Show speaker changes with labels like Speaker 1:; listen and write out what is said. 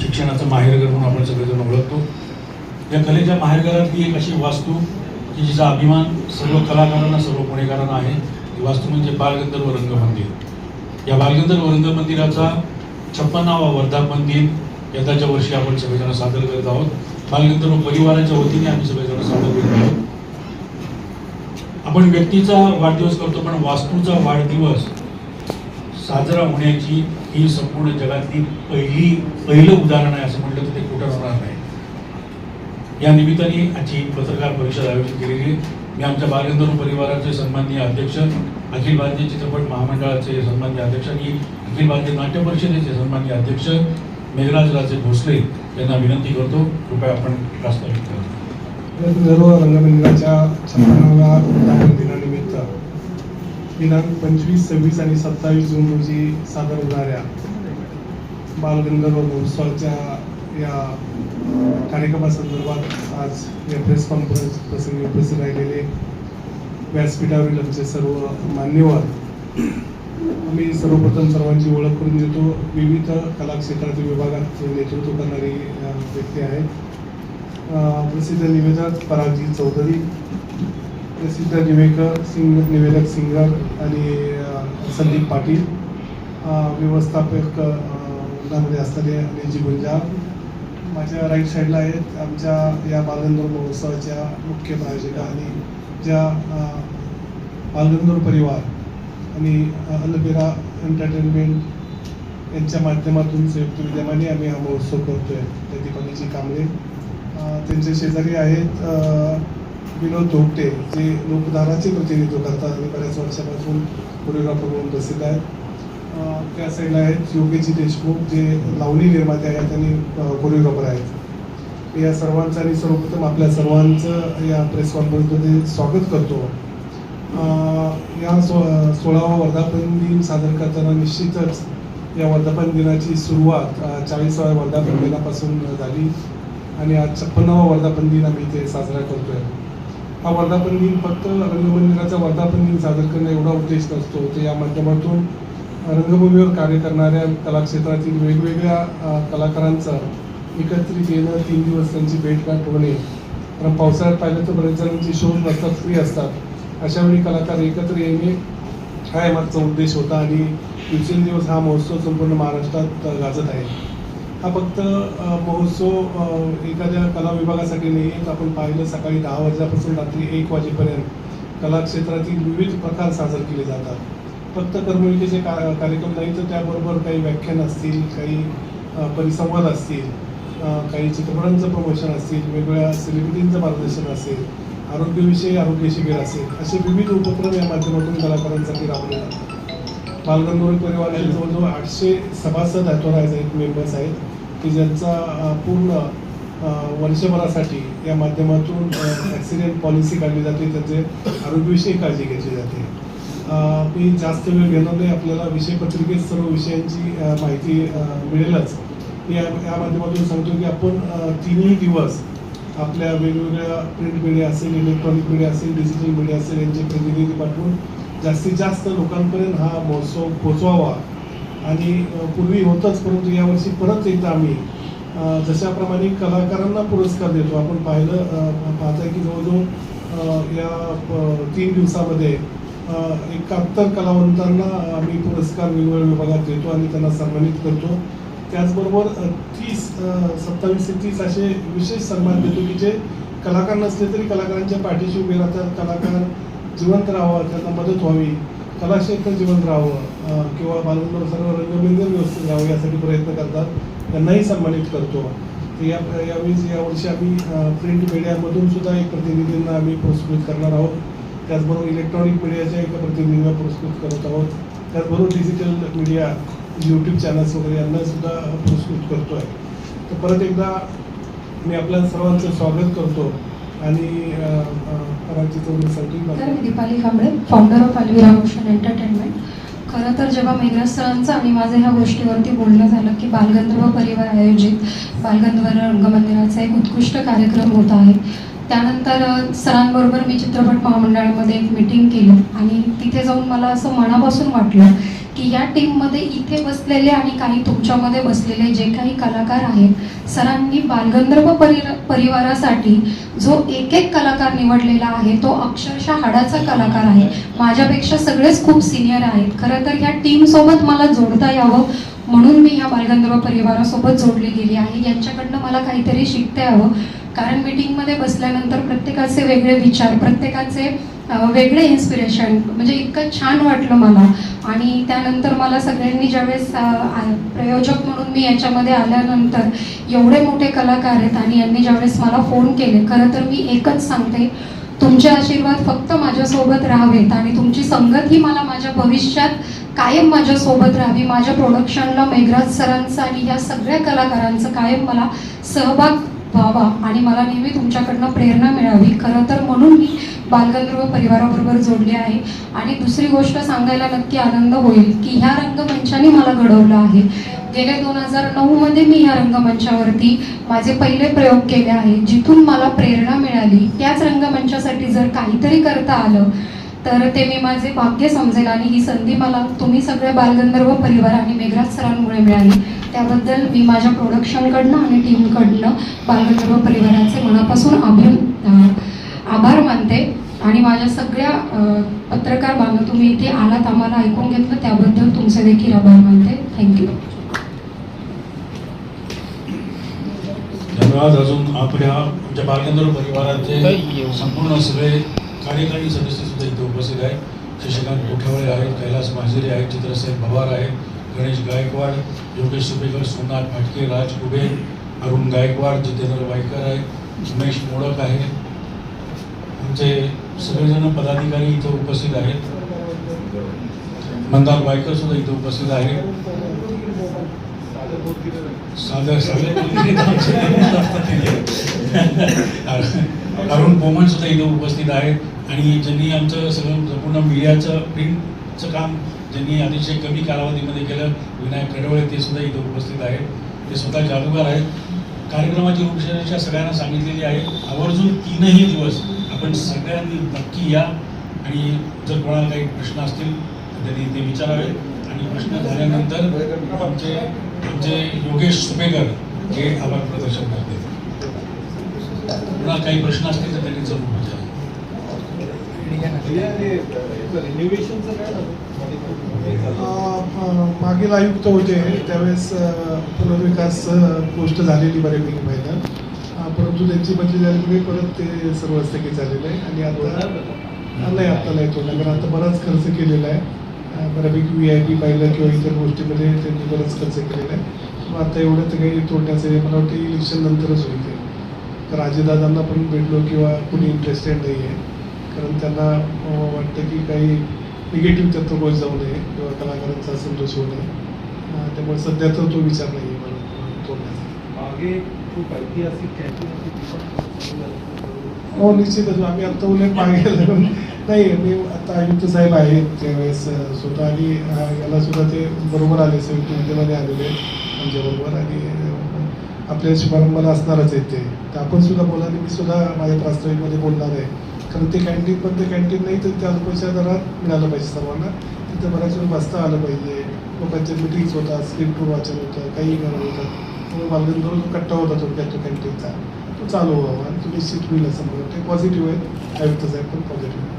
Speaker 1: शिक्षणाचं माहेरघर म्हणून आपण सगळेजण ओळखतो. या कलेच्या माहेरघरातली एक अशी वास्तू की जिचा अभिमान सर्व कलाकारांना सर्व पुणेकरांना आहे. ती वास्तू म्हणजे बालगंधर्व रंगमंदिर या बालगंधर्व रंगमंदिराचा छप्पन्नावा वर्धापन दिन यंदाच्या वर्षी आपण सगळेजण सादर करत आहोत. बालगंधर्व परिवाराच्या वतीने आम्ही सगळेजण सादर करत आहोत. आपण व्यक्तीचा वाढदिवस करतो पण वास्तूचा वाढदिवस साजरा होण्याची ही संपूर्ण जगातली पहिली पहिलं उदाहरण आहे असं म्हटलं तर ते खोटं होणार नाही. या निमित्ताने आजची पत्रकार परिषद आयोजित केलेली आहे. मी आमच्या बालगंधर्व परिवाराचे सन्माननीय अध्यक्ष अखिल भारतीय चित्रपट महामंडळाचे सन्माननीय अध्यक्ष आणि अखिल भारतीय नाट्य परिषदेचे सन्माननीय अध्यक्ष मेघराज राजे भोसले यांना विनंती करतो. कृपया आपण प्रास्ताविक करा.
Speaker 2: सर्व रंगमंदिराच्या छप्पनाव्या दिनानिमित्त दिनांक पंचवीस सव्वीस आणि सत्तावीस जून रोजी सादर होणाऱ्या बालगंधर्व महोत्सवाच्या या कार्यक्रमासंदर्भात आज या प्रेस कॉन्फरन्स प्रसंगी उपस्थित राहिलेले व्यासपीठावरील आमचे सर्व मान्यवर आम्ही सर्वप्रथम सर्वांची ओळख करून देतो. विविध कला क्षेत्रातील विभागात नेतृत्व करणारी व्यक्ती आहे प्रसिद्ध निवेदक परागजी चौधरी प्रसिद्ध निवेकर सिंग निवेदक सिंगर आणि संदीप पाटील व्यवस्थापक अ, मध्ये असणारे अनिलजी गुंजाळ माझ्या राईट साईडला आहेत आमच्या या बालगंधर्व महोत्सवाच्या मुख्य प्रायोजिका आणि ज्या बालगंधर्व परिवार आणि अलबेरा एंटरटेनमेंट यांच्या माध्यमातून संयुक्त विद्यमाने आम्ही हा महोत्सव करतोय. त्या दीपालीची कांबळे त्यांचे शेजारी आहेत विनोद धोपटे जे लोकधाराचे प्रतिनिधित्व करतात आणि बऱ्याच वर्षापासून कोरिओग्राफर म्हणून प्रसिद्ध आहेत त्या साईडला आहेत योगेजी देशमुख जे लावणी निर्माते आहेत आणि कोरिओग्राफर आहेत. या सर्वांचं आणि सर्वप्रथम आपल्या सर्वांचं या प्रेस कॉन्फरन्समध्ये स्वागत करतो. या सो सोळावा वर्धापन दिन सादर करताना निश्चितच या वर्धापन दिनाची सुरुवात चाळीसाव्या वर्धापन दिनापासून झाली. आणि आज छप्पन्नावा वर्धापन दिन आम्ही इथे साजरा करतोय. हा वर्धापन दिन फक्त रंगमंदिराचा वर्धापन दिन सादर करणं एवढा उद्देश नसतो. तर या माध्यमातून रंगभूमीवर कार्य करणाऱ्या कलाक्षेत्रातील वेगवेगळ्या कलाकारांचा कलाकारांचं एकत्रित येणं तीन दिवस त्यांची भेटघाट होणे कारण पावसाळ्यात पाहिलं तर बरेच जणांची शोध नसतात फ्री असतात. अशा वेळी कलाकार एकत्र येणे हा मागचा उद्देश होता आणि दिवसेंदिवस हा महोत्सव संपूर्ण महाराष्ट्रात गाजत आहे. हा फक्त महोत्सव एखाद्या कला विभागासाठी नाही तर आपण पाहिलं सकाळी दहा वाजल्यापासून रात्री एक वाजेपर्यंत. कलाक्षेत्रातील विविध प्रकार साजरे केले जातात. फक्त करमणुकीचे का कार्यक्रम नाही तर त्याबरोबर काही व्याख्यान असतील काही परिसंवाद असतील काही चित्रपटांचं प्रमोशन असतील वेगवेगळ्या सेलिब्रिटींचं मार्गदर्शन असेल आरोग्यविषयी आरोग्य शिबिर असेल असे विविध उपक्रम या माध्यमातून कलाकारांसाठी राबवले जातात. बालगंधर्व परिवाराचे जवळजवळ आठशे सभासद ॲथोराईज आहेत मेंबर्स आहेत. की ज्यांचा पूर्ण वर्षभरासाठी या माध्यमातून ॲक्सिडेंट पॉलिसी काढली जाते त्याचे आरोग्यविषयी काळजी घेतली जाते. मी जास्त वेळ घेणार नाही आपल्याला विषयपत्रिकेत सर्व विषयांची माहिती मिळेलच. मी या या माध्यमातून सांगतो की आपण तिन्ही दिवस आपल्या वेगवेगळ्या प्रिंट मीडिया असेल इलेक्ट्रॉनिक मीडिया असेल डिजिटल मीडिया असेल यांचे प्रतिनिधी पाठवून जास्तीत जास्त लोकांपर्यंत हा महोत्सव पोचवावा आणि पूर्वी होतच परंतु यावर्षी परत एकदा आम्ही जशाप्रमाणे कलाकारांना पुरस्कार देतो. आपण पाहिलं अ, पाहताय की जवळजवळ या तीन दिवसामध्ये एकाहत्तर कलावंतांना आम्ही पुरस्कार वेगवेगळ्या विभागात देतो आणि त्यांना सन्मानित करतो. त्याचबरोबर तीस सत्तावीस ते तीस असे विशेष सन्मान देतो की जे कलाकार नसले तरी कलाकारांच्या पाठीशी उभे राहतात. कलाकार जिवंत राहावा त्यांना मदत व्हावी. कलाक्षेत्र जिवंत राहावं किंवा बालगंधर्व सर्व रंगबिंदन व्यवस्थित राहावं यासाठी प्रयत्न करतात. त्यांनाही सन्मानित करतो. तर या यावेळी यावर्षी आम्ही प्रिंट मीडियामधून सुद्धा एक प्रतिनिधींना आम्ही पुरस्कृत करणार आहोत. त्याचबरोबर इलेक्ट्रॉनिक मीडियाच्या एका प्रतिनिधींना पुरस्कृत करत आहोत. त्याचबरोबर डिजिटल मीडिया यूट्यूब चॅनल्स वगैरे यांनासुद्धा पुरस्कृत करतो आहे तर परत एकदा मी आपल्या सर्वांचं स्वागत करतो. आणि अ, अ, परागजी चौधरी
Speaker 3: तर
Speaker 2: सांगतील
Speaker 3: मी Deepali Kamble founder of Alvira motion entertainment खरं तर जेव्हा मेघराज सरांचं आणि माझं ह्या गोष्टीवरती बोलणं झालं की बालगंधर्व परिवार आयोजित बालगंधर्व रंगमंदिराचा एक उत्कृष्ट कार्यक्रम होत आहे त्यानंतर सरांबरोबर मी चित्रपट महामंडळामध्ये एक मीटिंग केली आणि तिथे जाऊन मला असं मनापासून वाटलं की या टीममध्ये इथे बसलेले आणि काही तुमच्यामध्ये बसलेले जे काही कलाकार आहेत सरांनी बालगंधर्व परि परिवारासाठी जो एक एक कलाकार निवडलेला आहे तो अक्षरशः हाडाचा कलाकार आहे. माझ्यापेक्षा सगळेच खूप सिनियर आहेत. खरं तर ह्या टीमसोबत मला जोडता यावं म्हणून मी ह्या बालगंधर्व परिवारासोबत जोडली गेली आहे. यांच्याकडनं मला काहीतरी शिकता यावं कारण मीटिंगमध्ये बसल्यानंतर प्रत्येकाचे वेगळे विचार प्रत्येकाचे वेगळे इन्स्पिरेशन म्हणजे इतकं छान वाटलं मला. आणि त्यानंतर मला सगळ्यांनी ज्यावेळेस प्रयोजक म्हणून मी याच्यामध्ये आल्यानंतर एवढे मोठे कलाकार आहेत आणि यांनी ज्यावेळेस मला फोन केले खरं तर मी एकच सांगते तुमचे आशीर्वाद फक्त माझ्यासोबत राहावेत आणि तुमची संगत ही मला माझ्या भविष्यात कायम माझ्यासोबत राहावी. माझ्या प्रोडक्शनला मेघराज सरांचं आणि ह्या सगळ्या कलाकारांचं कायम मला सहभाग व्हावा. आणि मला नेहमी तुमच्याकडनं प्रेरणा मिळावी. खरं तर म्हणून मी बालगंधर्व परिवाराबरोबर जोडले आहे. आणि दुसरी गोष्ट सांगायला नक्की आनंद होईल की ह्या रंगमंचाने मला घडवलं आहे. गेल्या दोन हजार नऊमध्ये मी ह्या रंगमंचावरती माझे पहिले प्रयोग केले आहे. जिथून मला प्रेरणा मिळाली त्याच रंगमंचासाठी जर काहीतरी करता आलं तर ते मी माझे भाग्य समजेल आणि ही संधी मला तुम्ही सगळे बालगंधर्व परिवार आणि मेघराज सरांमुळे मिळाली. त्याबद्दल मी माझ्या प्रोडक्शनकडनं आणि टीमकडनं बालगंधर्व परिवाराचे मनापासून आभार अं, आभार मानते. आणि माझ्या सगळ्या पत्रकार बांधव तुम्ही इथे आलात आम्हाला ऐकून घेतलं त्याबद्दल तुमचे देखील आभार मानते. थँक्यू
Speaker 1: धन्यवाद. अजून आपल्या आमच्या बालगंधर्व परिवाराचे संपूर्ण सगळे कार्यकारी सदस्य सुद्धा इथे उपस्थित आहेत शशिकांत कोठावळे आहेत कैलास माजिरे आहेत चित्रसेन भवार आहेत गणेश गायकवाड योगेश सुपेकर सोमनाथ फाटके राज कुबे अरुण गायकवाड जितेंद्र वायकर आहेत उमेश मोडक आहेत आमचे सगळेजण पदाधिकारी इथं उपस्थित आहेत. मंदार वायकर सुद्धा इथं उपस्थित आहेत साधं सगळे अरुण बोमन सुद्धा इथं उपस्थित आहेत. आणि ज्यांनी आमचं सगळं संपूर्ण मीडियाचं प्रिंटचं काम ज्यांनी अतिशय कमी कालावधीमध्ये केलं विनायक कडवळे ते सुद्धा इथे उपस्थित आहेत. ते स्वतः जादूगार आहेत. कार्यक्रमाची रूपरेषा सगळ्यांना सांगितलेली आहे. आवर्जून तीनही दिवस आपण सगळ्यांनी नक्की या. आणि जर कोणाला काही प्रश्न असतील तर त्यांनी ते विचारावे. आणि प्रश्न झाल्यानंतर आमचे आमचे योगेश सुपेकर हे आभार प्रदर्शन करते कोणाला काही प्रश्न असतील तर त्यांनी जरूर
Speaker 2: मागील आयुक्त होते. त्यावेळेस पुनर्विकास गोष्ट झालेली बऱ्यापैकी पहिला. परंतु त्यांची बदली झाल्यामुळे परत ते सर्व स्थगित झालेलं आहे आणि आता नाही आता नाही तो कारण आता बराच खर्च केलेला आहे. बऱ्यापैकी व्ही आय पी पाहिलं किंवा इतर गोष्टीमध्ये त्यांनी बराच खर्च केलेला आहे. मग आता एवढं तर काही तोडण्याचं आहे. मला वाटतं इलेक्शन नंतरच होईल ते. तर राजेदादांना पण भेटलो किंवा कुणी इंटरेस्टेड नाही आहे कारण त्यांना वाटतं की काही निगेटिव्ह तत्व जाऊ नये किंवा कलाकारांचा असंतोष होऊ नये. त्यामुळे सध्या तर तो विचार नाही आहे मला तोडण्याचा
Speaker 4: मागे खूप ऐतिहासिक
Speaker 2: हो निश्चितच. आम्ही आता उलट मागे लागून नाही मी आता आयुक्त साहेब आहेत त्यावेळेस स्वतः आणि याला सुद्धा ते बरोबर आले संयुक्त विद्यमाने आलेले आमच्याबरोबर आणि आपल्या शुभारंभाला असणारच आहेत ते. आपण सुद्धा बोला आणि मी सुद्धा माझ्या प्रास्ताविकमध्ये बोलणार आहे. कारण ते कॅन्टीन पण ते कॅन्टीन नाही तर त्या रुपयाच्या दरात मिळालं पाहिजे सर्वांना. तिथं बऱ्याच वेळ बसता आलं पाहिजे. लोकांच्या मिटिंग्स होतात स्क्रिप्ट वाचन होतं काही करत होतं. त्यामुळे बालगंधर्व कट्टा होता थोडक्यात तो कॅन्टीनचा तो चालू व्हावा आणि तो निश्चित होईल असं म्हणून ते पॉझिटिव्ह आहे. आयुक्त साहेब पण पॉझिटिव्ह